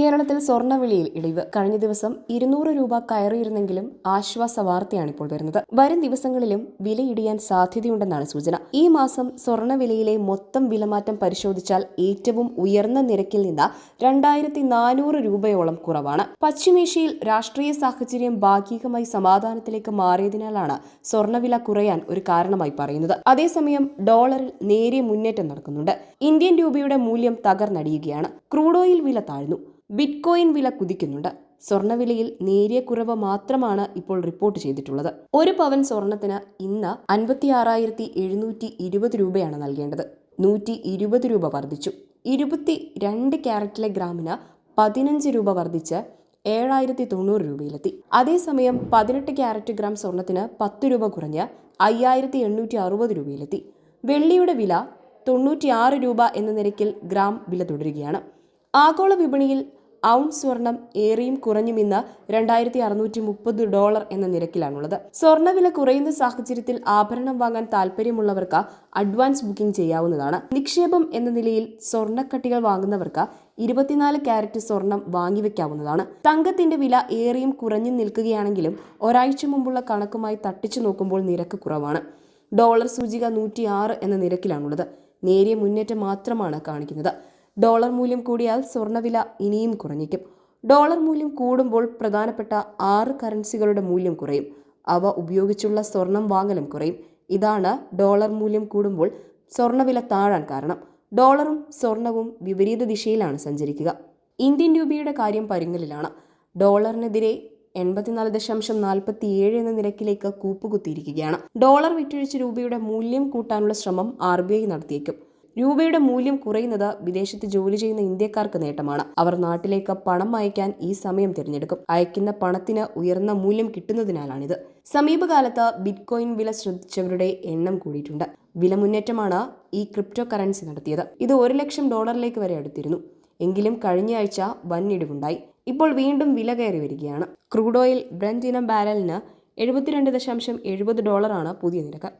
കേരളത്തിൽ സ്വർണവിലയിൽ ഇടിവ്. കഴിഞ്ഞ ദിവസം ഇരുന്നൂറ് രൂപ കയറിയിരുന്നെങ്കിലും ആശ്വാസ വാർത്തയാണ് ഇപ്പോൾ വരുന്നത്. വരും ദിവസങ്ങളിലും വില ഇടിയാൻ സാധ്യതയുണ്ടെന്നാണ് സൂചന. ഈ മാസം സ്വർണവിലയിലെ മൊത്തം വിലമാറ്റം പരിശോധിച്ചാൽ ഏറ്റവും ഉയർന്ന നിരക്കിൽ നിന്ന് രണ്ടായിരത്തി നാനൂറ് രൂപയോളം കുറവാണ്. പശ്ചിമേഷ്യയിൽ രാഷ്ട്രീയ സാഹചര്യം ഭാഗികമായി സമാധാനത്തിലേക്ക് മാറിയതിനാലാണ് സ്വർണവില കുറയാൻ ഒരു കാരണമായി പറയുന്നത്. അതേസമയം ഡോളറിൽ നേരിയ മുന്നേറ്റം നടക്കുന്നുണ്ട്. ഇന്ത്യൻ രൂപയുടെ മൂല്യം തകർന്നടിയുകയാണ്. ക്രൂഡ് ഓയിൽ വില താഴ്ന്നു. ബിറ്റ്കോയിൻ വില കുതിക്കുന്നുണ്ട്. സ്വർണവിലയിൽ നേരിയ കുറവ് മാത്രമാണ് ഇപ്പോൾ റിപ്പോർട്ട് ചെയ്തിട്ടുള്ളത്. ഒരു പവൻ സ്വർണത്തിന് ഇന്ന് അൻപത്തി ആറായിരത്തി എഴുന്നൂറ്റി ഇരുപത് രൂപയാണ് നൽകേണ്ടത്. നൂറ്റി ഇരുപത് രൂപ വർദ്ധിച്ചു. ഇരുപത്തി രണ്ട് ക്യാരറ്റിലെ ഗ്രാമിന് പതിനഞ്ച് രൂപ വർദ്ധിച്ച് ഏഴായിരത്തി തൊണ്ണൂറ് രൂപയിലെത്തി. അതേസമയം പതിനെട്ട് ക്യാരറ്റ് ഗ്രാം സ്വർണത്തിന് പത്ത് രൂപ കുറഞ്ഞ് അയ്യായിരത്തി എണ്ണൂറ്റി അറുപത് രൂപയിലെത്തി. വെള്ളിയുടെ വില തൊണ്ണൂറ്റിയാറ് രൂപ എന്ന നിരക്കിൽ ഗ്രാം വില തുടരുകയാണ്. ആഗോള വിപണിയിൽ ഔൺസ് സ്വർണം ഏറിയും കുറഞ്ഞും ഇന്ന് രണ്ടായിരത്തി അറുന്നൂറ്റി മുപ്പത് ഡോളർ എന്ന നിരക്കിലാണുള്ളത്. സ്വർണവില കുറയുന്ന സാഹചര്യത്തിൽ ആഭരണം വാങ്ങാൻ താല്പര്യമുള്ളവർക്ക് അഡ്വാൻസ് ബുക്കിംഗ് ചെയ്യാവുന്നതാണ്. നിക്ഷേപം എന്ന നിലയിൽ സ്വർണക്കട്ടികൾ വാങ്ങുന്നവർക്ക് ഇരുപത്തിനാല് ക്യാരറ്റ് സ്വർണം വാങ്ങിവെക്കാവുന്നതാണ് തങ്കത്തിന്റെ വില ഏറിയും കുറഞ്ഞും നിൽക്കുകയാണെങ്കിലും ഒരാഴ്ച മുമ്പുള്ള കണക്കുമായി തട്ടിച്ചു നോക്കുമ്പോൾ നിരക്ക് കുറവാണ്. ഡോളർ സൂചിക നൂറ്റിയാറ് എന്ന നിരക്കിലാണുള്ളത്. നേരിയ മുന്നേറ്റം മാത്രമാണ് കാണിക്കുന്നത്. ഡോളർ മൂല്യം കൂടിയാൽ സ്വർണവില ഇനിയും കുറഞ്ഞിക്കും ഡോളർ മൂല്യം കൂടുമ്പോൾ പ്രധാനപ്പെട്ട ആറ് കറൻസികളുടെ മൂല്യം കുറയും. അവ ഉപയോഗിച്ചുള്ള സ്വർണം വാങ്ങലും കുറയും. ഇതാണ് ഡോളർ മൂല്യം കൂടുമ്പോൾ സ്വർണവില താഴാൻ കാരണം. ഡോളറും സ്വർണവും വിപരീത ദിശയിലാണ് സഞ്ചരിക്കുക. ഇന്ത്യൻ രൂപയുടെ കാര്യം പരുങ്ങലിലാണ് ഡോളറിനെതിരെ എൺപത്തിനാല് ദശാംശം നാൽപ്പത്തി ഏഴ് എന്ന നിരക്കിലേക്ക് കൂപ്പുകുത്തിയിരിക്കുകയാണ്. ഡോളർ വിറ്റഴിച്ച് രൂപയുടെ മൂല്യം കൂട്ടാനുള്ള ശ്രമം ആർ ബി ഐ നടത്തിയേക്കും. രൂപയുടെ മൂല്യം കുറയുന്നത് വിദേശത്ത് ജോലി ചെയ്യുന്ന ഇന്ത്യക്കാർക്ക് നേട്ടമാണ്. അവർ നാട്ടിലേക്ക് പണം അയക്കാൻ ഈ സമയം തിരഞ്ഞെടുക്കും. അയക്കുന്ന പണത്തിന് ഉയർന്ന മൂല്യം കിട്ടുന്നതിനാലാണിത്. സമീപകാലത്ത് ബിറ്റ്കോയിൻ വില ശ്രദ്ധിച്ചവരുടെ എണ്ണം കൂടിയിട്ടുണ്ട്. വില മുന്നേറ്റമാണ് ഈ ക്രിപ്റ്റോ കറൻസി നടത്തിയത്. ഇത് ഒരു ലക്ഷം ഡോളറിലേക്ക് വരെ അടുത്തിരുന്നു. എങ്കിലും കഴിഞ്ഞയാഴ്ച വൻ ഇടിവുണ്ടായി. ഇപ്പോൾ വീണ്ടും വില കയറി വരികയാണ്. ക്രൂഡ് ഓയിൽ ബ്രന്റ് ഇനം ബാരലിന് എഴുപത്തിരണ്ട് ദശാംശം എഴുപത് ഡോളറാണ് പുതിയ നിരക്ക്.